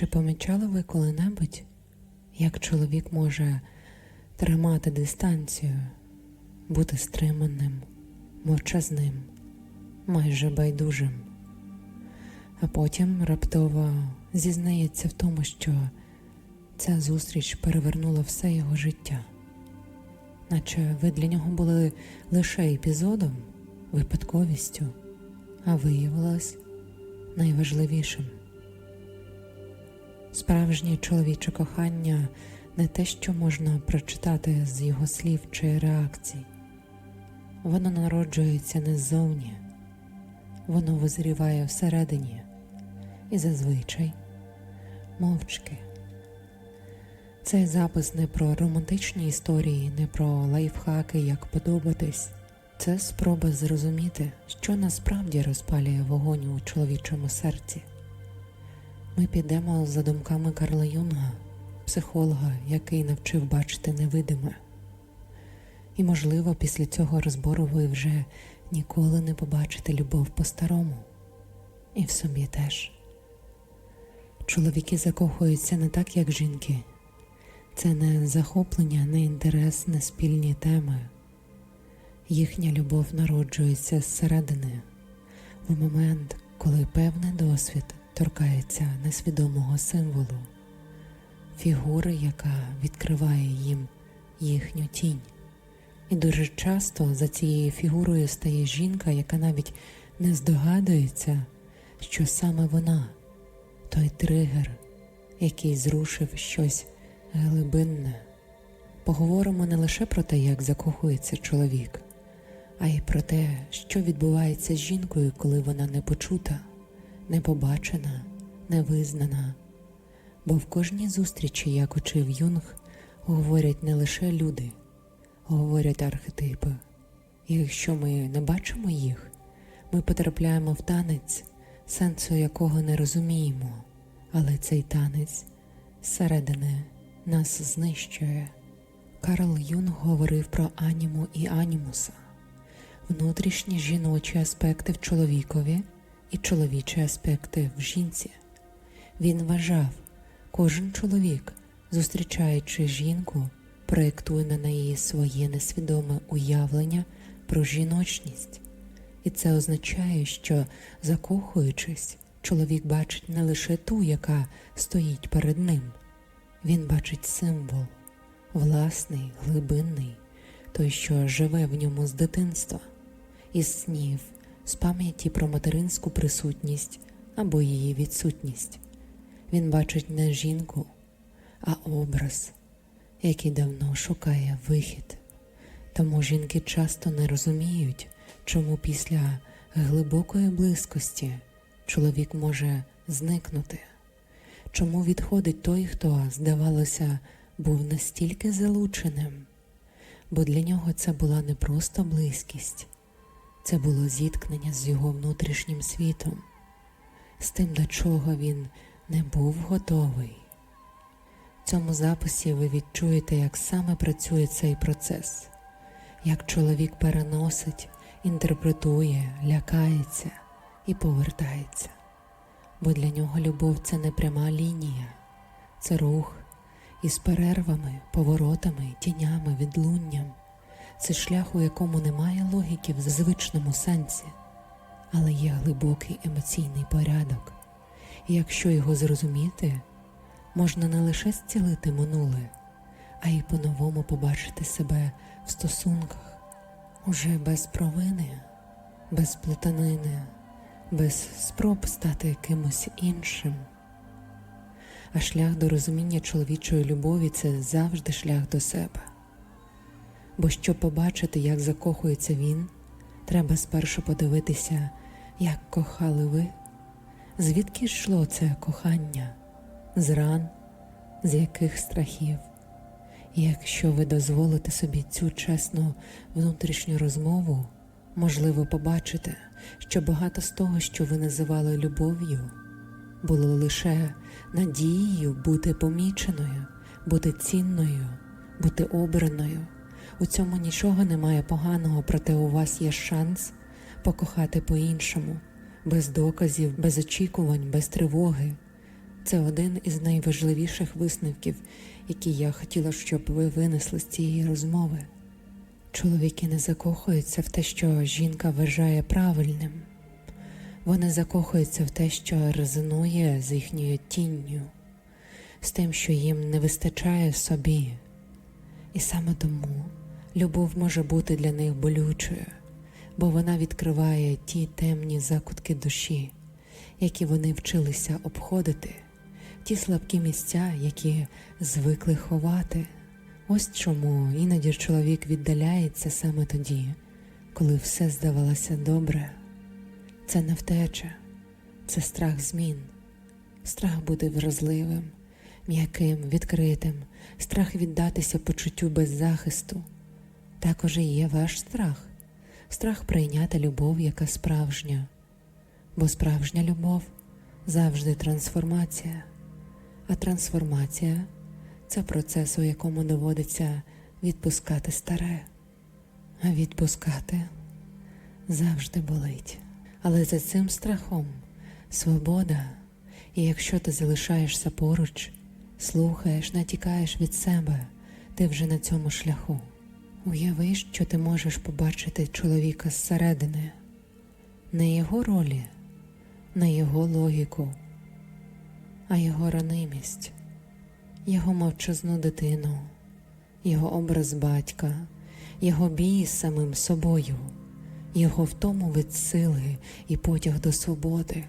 Чи помічали ви коли-небудь, як чоловік може тримати дистанцію, бути стриманим, мовчазним, майже байдужим, а потім раптово зізнається в тому, що ця зустріч перевернула все його життя, наче ви для нього були лише епізодом, випадковістю, а виявилось найважливішим. Справжнє чоловіче кохання не те, що можна прочитати з його слів чи реакцій. Воно народжується не ззовні, воно визріває всередині і зазвичай мовчки. Цей запис не про романтичні історії, не про лайфхаки, як подобатись. Це спроба зрозуміти, що насправді розпалює вогонь у чоловічому серці. Ми підемо за думками Карла Юнга, психолога, який навчив бачити невидиме. І, можливо, після цього розбору ви вже ніколи не побачите любов по-старому, і в собі теж. Чоловіки закохуються не так, як жінки. Це не захоплення, не інтерес, не спільні теми. Їхня любов народжується зсередини, в момент, коли певний досвід торкається несвідомого символу, фігури, яка відкриває їм їхню тінь. І дуже часто за цією фігурою стає жінка, яка навіть не здогадується, що саме вона той тригер, який зрушив щось глибинне. Поговоримо не лише про те, як закохується чоловік, а й про те, що відбувається з жінкою, коли вона не почута, не побачена, не визнана. Бо в кожній зустрічі, як учив Юнг, говорять не лише люди, говорять архетипи. І якщо ми не бачимо їх, ми потрапляємо в танець, сенсу якого не розуміємо, але цей танець зсередини нас знищує. Карл Юнг говорив про аніму і анімуса, внутрішні жіночі аспекти в чоловікові і чоловічі аспекти в жінці. Він вважав, кожен чоловік, зустрічаючи жінку, проєктує на неї своє несвідоме уявлення про жіночність. І це означає, що, закохуючись, чоловік бачить не лише ту, яка стоїть перед ним, він бачить символ, власний, глибинний, той, що живе в ньому з дитинства, із снів, з пам'яті про материнську присутність або її відсутність. Він бачить не жінку, а образ, який давно шукає вихід. Тому жінки часто не розуміють, чому після глибокої близькості чоловік може зникнути, чому відходить той, хто, здавалося, був настільки залученим, бо для нього це була не просто близькість, це було зіткнення з його внутрішнім світом, з тим, до чого він не був готовий. В цьому записі ви відчуєте, як саме працює цей процес, як чоловік переносить, інтерпретує, лякається і повертається. Бо для нього любов це не пряма лінія, це рух із перервами, поворотами, тінями, відлунням. Це шлях, у якому немає логіки в звичному сенсі, але є глибокий емоційний порядок. І якщо його зрозуміти, можна не лише зцілити минуле, а й по-новому побачити себе в стосунках уже без провини, без плутанини, без спроб стати кимось іншим. А шлях до розуміння чоловічої любові це завжди шлях до себе. Бо щоб побачити, як закохується він, треба спершу подивитися, як кохали ви, звідки йшло це кохання, з ран, з яких страхів. Якщо ви дозволите собі цю чесну внутрішню розмову, можливо, побачите, що багато з того, що ви називали любов'ю, було лише надією бути поміченою, бути цінною, бути обраною. У цьому нічого немає поганого, проте у вас є шанс покохати по-іншому, без доказів, без очікувань, без тривоги. Це один із найважливіших висновків, які я хотіла, щоб ви винесли з цієї розмови. Чоловіки не закохуються в те, що жінка вважає правильним. Вони закохуються в те, що резонує з їхньою тінню, з тим, що їм не вистачає собі. І саме тому любов може бути для них болючою, бо вона відкриває ті темні закутки душі, які вони вчилися обходити, ті слабкі місця, які звикли ховати. Ось чому іноді чоловік віддаляється саме тоді, коли все здавалося добре. Це не втеча, це страх змін, страх бути вразливим, м'яким, відкритим, страх віддатися почуттю без захисту. Також і є ваш страх, страх прийняти любов, яка справжня, бо справжня любов завжди трансформація, а трансформація це процес, у якому доводиться відпускати старе, а відпускати завжди болить. Але за цим страхом свобода, і якщо ти залишаєшся поруч, слухаєш, натікаєш від себе, ти вже на цьому шляху. Уяви, що ти можеш побачити чоловіка зсередини, не його ролі, не його логіку, а його ранимість, його мовчазну дитину, його образ батька, його бій з самим собою його втому від сили і потяг до свободи,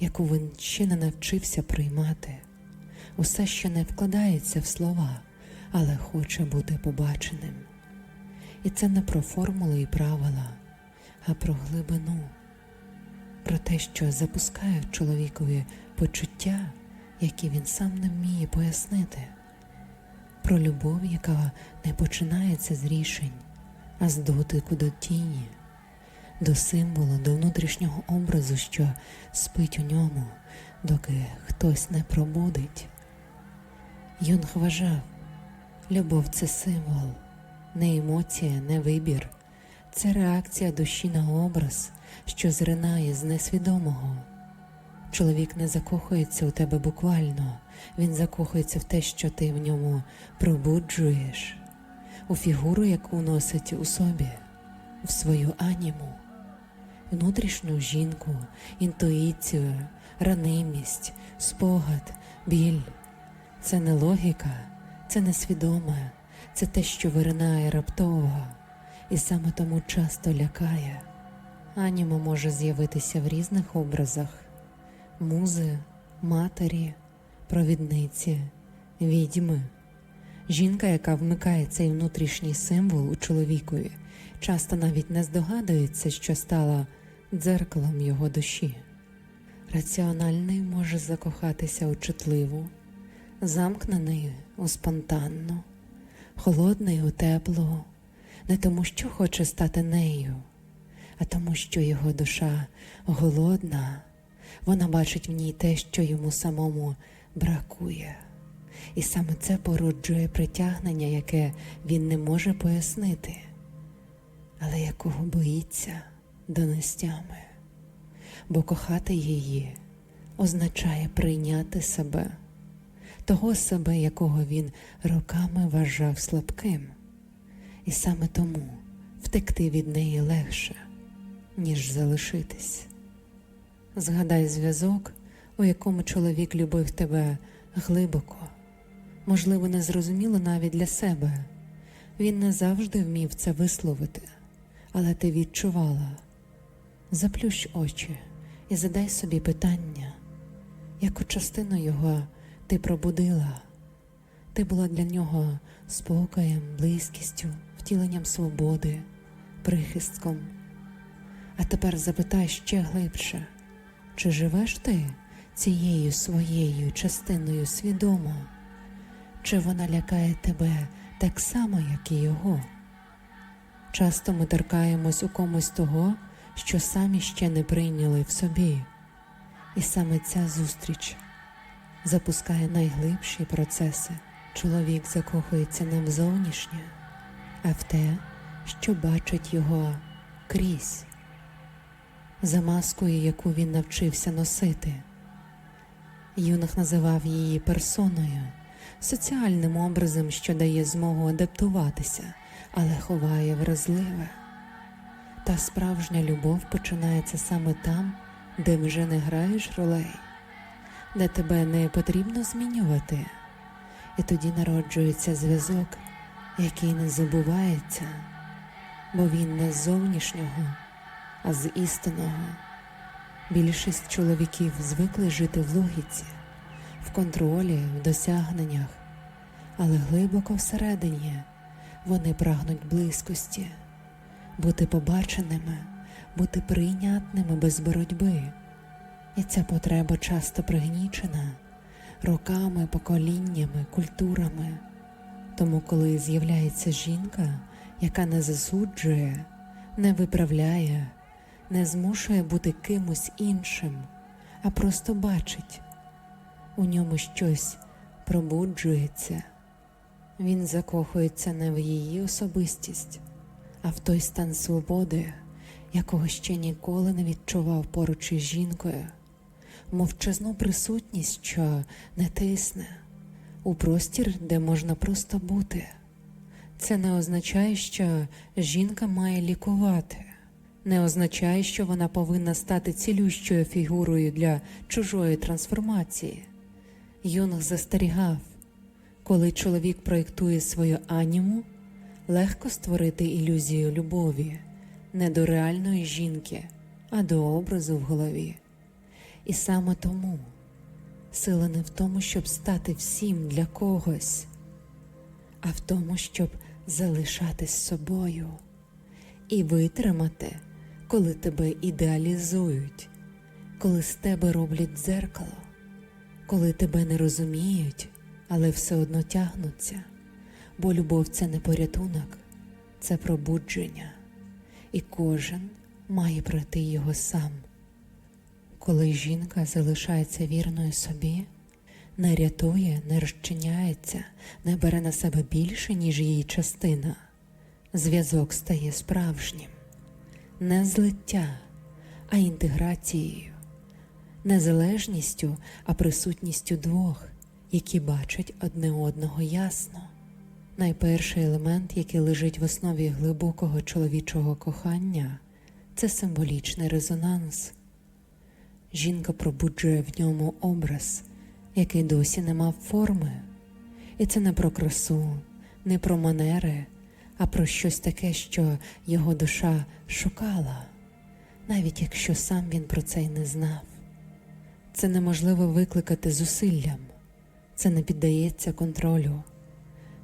яку він ще не навчився приймати. Усе ще не вкладається в слова, але хоче бути побаченим. І це не про формули і правила, а про глибину, про те, що запускає в чоловікові почуття, які він сам не вміє пояснити, про любов, яка не починається з рішень, а з дотику до тіні до символу, до внутрішнього образу, що спить у ньому, доки хтось не пробудить. Юнг вважав, любов це символ, не емоція, не вибір, це реакція душі на образ, що зринає з несвідомого. Чоловік не закохується у тебе буквально, він закохується в те, що ти в ньому пробуджуєш, у фігуру, яку носить у собі, в свою аніму. Внутрішню жінку, інтуїцію, ранимість, спогад, біль. Це не логіка, це не свідоме, це те, що виринає раптово, і саме тому часто лякає. Анімо може з'явитися в різних образах: музи, матері, провідниці, відьми. Жінка, яка вмикає цей внутрішній символ у чоловікові, часто навіть не здогадується, що стала дзеркалом його душі. Раціональний може закохатися у чутливу, замкнений у спонтанну, холодний у теплу, не тому, що хоче стати нею, а тому, що його душа голодна, вона бачить в ній те, що йому самому бракує. І саме це породжує притягнення, яке він не може пояснити, але якого боїться донестями, бо кохати її означає прийняти себе, того себе, якого він роками вважав слабким, і саме тому втекти від неї легше, ніж залишитись. Згадай зв'язок, у якому чоловік любив тебе глибоко, можливо, незрозуміло навіть для себе. Він не завжди вмів це висловити, але ти відчувала. Заплющ очі і задай собі питання, яку частину його ти пробудила. Ти була для нього спокоєм, близькістю, втіленням свободи, прихистком. А тепер запитай ще глибше, чи живеш ти цією своєю частиною свідомо, чи вона лякає тебе так само, як і його? Часто ми торкаємось у комусь того що самі ще не прийняли в собі, і саме ця зустріч запускає найглибші процеси. Чоловік закохується не в зовнішнє, а в те, що бачить його крізь, за маскою, яку він навчився носити. Юнах називав її персоною, соціальним образом, що дає змогу адаптуватися, але ховає вразливе. Та справжня любов починається саме там, де вже не граєш ролей, де тебе не потрібно змінювати, і тоді народжується зв'язок, який не забувається, бо він не з зовнішнього, а з істинного. Більшість чоловіків звикли жити в логіці, в контролі, в досягненнях, але глибоко всередині вони прагнуть близькості, бути побаченими, бути прийнятними без боротьби. І ця потреба часто пригнічена роками, поколіннями, культурами. Тому, коли з'являється жінка, яка не засуджує, не виправляє, не змушує бути кимось іншим, а просто бачить, у ньому щось пробуджується. Він закохується не в її особистість, а в той стан свободи, якого ще ніколи не відчував поруч із жінкою, мовчазну присутність, що не тисне, у простір, де можна просто бути. Це не означає, що жінка має лікувати, не означає, що вона повинна стати цілющою фігурою для чужої трансформації. Юнг застерігав, коли чоловік проєктує свою аніму, легко створити ілюзію любові не до реальної жінки, а до образу в голові. І саме тому сила не в тому, щоб стати всім для когось, а в тому, щоб залишатись собою і витримати, коли тебе ідеалізують, коли з тебе роблять дзеркало, коли тебе не розуміють, але все одно тягнуться, бо любов це не порятунок, це пробудження, і кожен має пройти його сам. Коли жінка залишається вірною собі, не рятує, не розчиняється, не бере на себе більше, ніж її частина, зв'язок стає справжнім, не злиття, а інтеграцією, не залежністю, а присутністю двох, які бачать одне одного ясно. Найперший елемент, який лежить в основі глибокого чоловічого кохання, це символічний резонанс. Жінка пробуджує в ньому образ, який досі не мав форми. І це не про красу, не про манери, а про щось таке, що його душа шукала, навіть якщо сам він про це й не знав. Це неможливо викликати зусиллям, це не піддається контролю.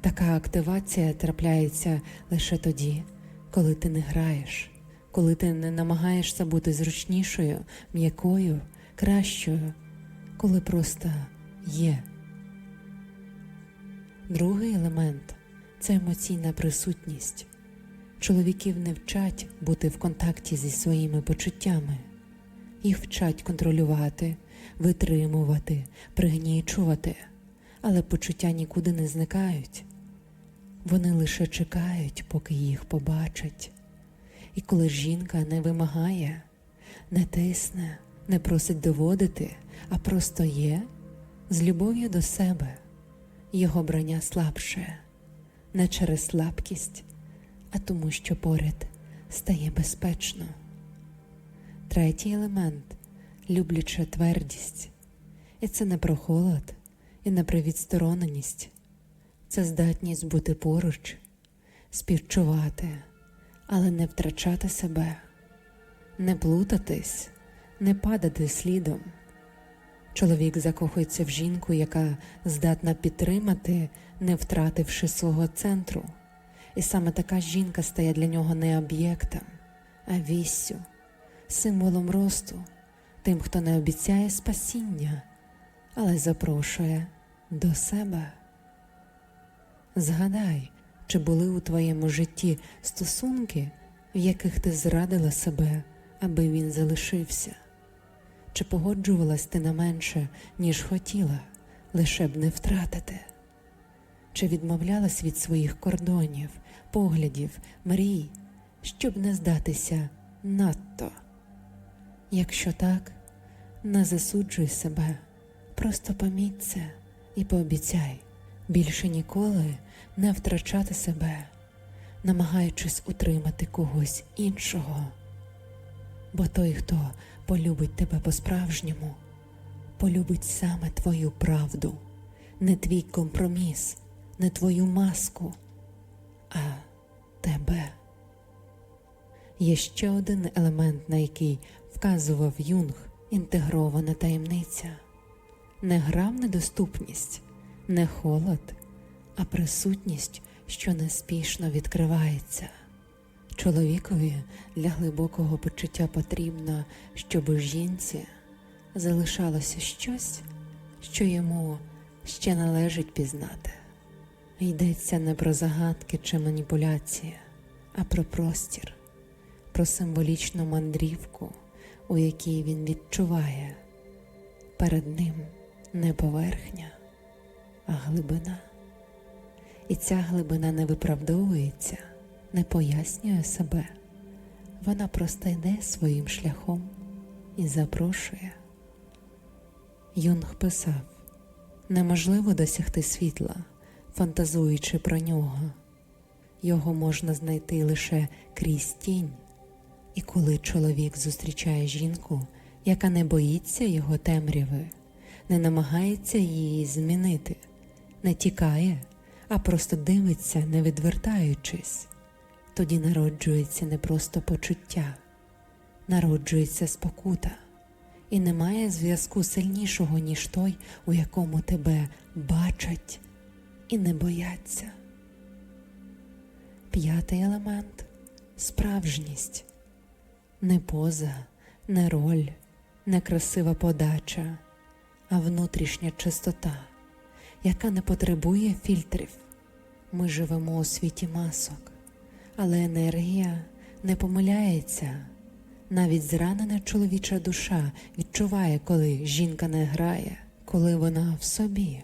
Така активація трапляється лише тоді, коли ти не граєш, коли ти не намагаєшся бути зручнішою, м'якою, кращою, коли просто є. Другий елемент це емоційна присутність. Чоловіків не вчать бути в контакті зі своїми почуттями, їх вчать контролювати, витримувати, пригнічувати, але почуття нікуди не зникають. Вони лише чекають, поки їх побачать. І коли жінка не вимагає, не тисне, не просить доводити, а просто є з любов'ю до себе, його брання слабше, не через слабкість, а тому, що поряд стає безпечно. Третій елемент любляча твердість, і це не про холод і не про відстороненість, це здатність бути поруч, співчувати, але не втрачати себе, не плутатись, не падати слідом. Чоловік закохується в жінку, яка здатна підтримати, не втративши свого центру. І саме така жінка стає для нього не об'єктом, а віссю, символом росту, тим, хто не обіцяє спасіння, але запрошує до себе. Згадай, чи були у твоєму житті стосунки, в яких ти зрадила себе, аби він залишився? Чи погоджувалась ти на менше, ніж хотіла, лише б не втратити? Чи відмовлялась від своїх кордонів, поглядів, мрій, щоб не здатися надто? Якщо так, не засуджуй себе, Просто поміть і пообіцяй більше ніколи не втрачати себе, намагаючись утримати когось іншого. Бо той, хто полюбить тебе по-справжньому, полюбить саме твою правду, не твій компроміс, не твою маску, а тебе. Є ще один елемент, на який вказував Юнг інтегрована таємниця не гра в недоступність, не холод, а присутність, що неспішно відкривається. Чоловікові для глибокого почуття потрібно, щоб у жінці залишалося щось, що йому ще належить пізнати. Йдеться не про загадки чи маніпуляції, а про простір, про символічну мандрівку, у якій він відчуває перед ним не поверхня, а глибина. І ця глибина не виправдовується, не пояснює себе. Вона просто йде своїм шляхом і запрошує. Юнг писав: неможливо досягти світла, фантазуючи про нього. Його можна знайти лише крізь тінь. І коли чоловік зустрічає жінку, яка не боїться його темряви, не намагається її змінити, не тікає, а просто дивиться, не відвертаючись, тоді народжується не просто почуття, народжується спокута, і немає зв'язку сильнішого, ніж той, у якому тебе бачать і не бояться. П'ятий елемент справжність, не поза, не роль, не красива подача, а внутрішня чистота, яка не потребує фільтрів. Ми живемо у світі масок, але енергія не помиляється. Навіть зранена чоловіча душа відчуває, коли жінка не грає, коли вона в собі,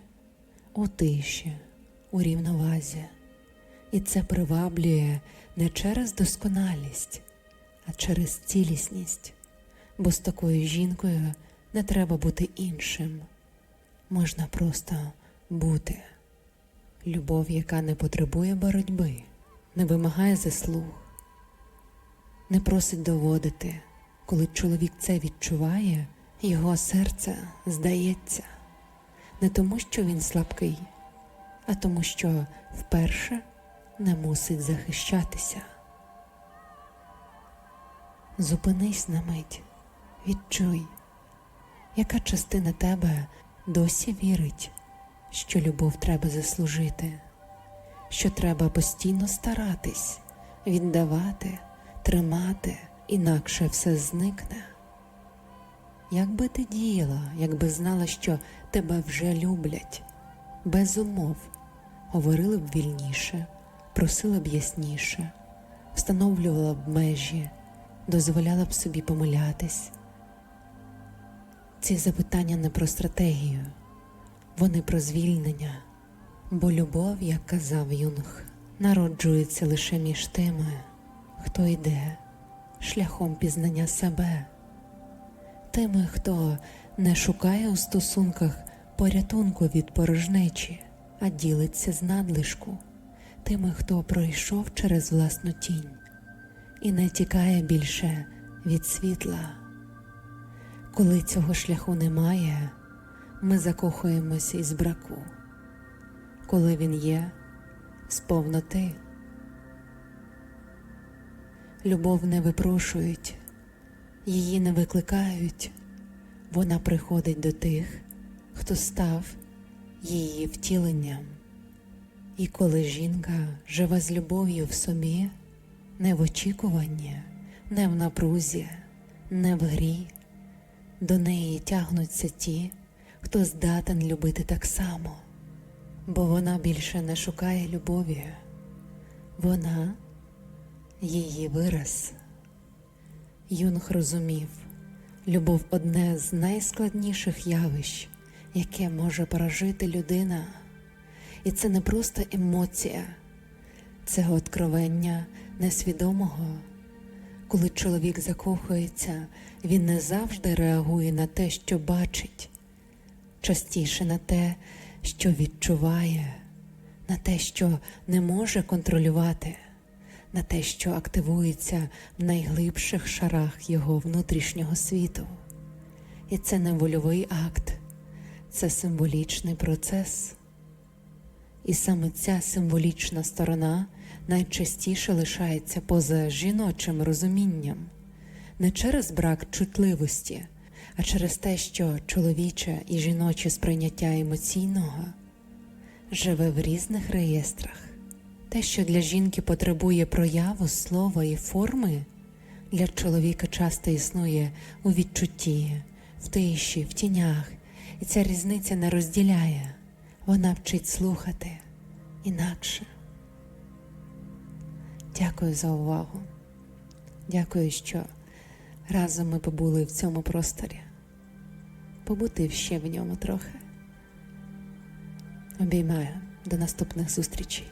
у тиші, у рівновазі. І це приваблює не через досконалість, а через цілісність, бо з такою жінкою не треба бути іншим, можна просто бути. Любов, яка не потребує боротьби, не вимагає заслуг, не просить доводити, коли чоловік це відчуває, його серце здається не тому, що він слабкий, а тому, що вперше не мусить захищатися. Зупинись на мить, відчуй, яка частина тебе досі вірить, що любов треба заслужити, що треба постійно старатись, віддавати, тримати, інакше все зникне. Як би ти діяла, якби знала, що тебе вже люблять, без умов, говорили б вільніше, просила б ясніше, встановлювала б межі, дозволяла б собі помилятись. Ці запитання не про стратегію, вони про звільнення, бо любов, як казав Юнг, народжується лише між тими, хто йде шляхом пізнання себе, тими, хто не шукає у стосунках порятунку від порожнечі, а ділиться з надлишку, тими, хто пройшов через власну тінь і не тікає більше від світла. Коли цього шляху немає, ми закохуємося із браку, коли він є з повноти. Любов не випрошують, її не викликають, вона приходить до тих, хто став її втіленням. І коли жінка живе з любов'ю в собі, не в очікуванні, не в напрузі, не в грі, до неї тягнуться ті, хто здатен любити так само, бо вона більше не шукає любові, вона її вираз. Юнг розумів, любов одне з найскладніших явищ, яке може прожити людина. І це не просто емоція, це откровення несвідомого. Коли чоловік закохується, він не завжди реагує на те, що бачить. Частіше на те, що відчуває, на те, що не може контролювати, на те, що активується в найглибших шарах його внутрішнього світу. І це не вольовий акт, це символічний процес. І саме ця символічна сторона найчастіше лишається поза жіночим розумінням, не через брак чутливості, а через те, що чоловіче і жіноче сприйняття емоційного живе в різних реєстрах. Те, що для жінки потребує прояву слова і форми, для чоловіка часто існує у відчутті, в тиші, в тінях, і ця різниця не розділяє, вона вчить слухати інакше. Дякую за увагу. Дякую, що разом ми побули в цьому просторі. Побути ще в ньому трохи. Обіймаю до наступних зустрічей.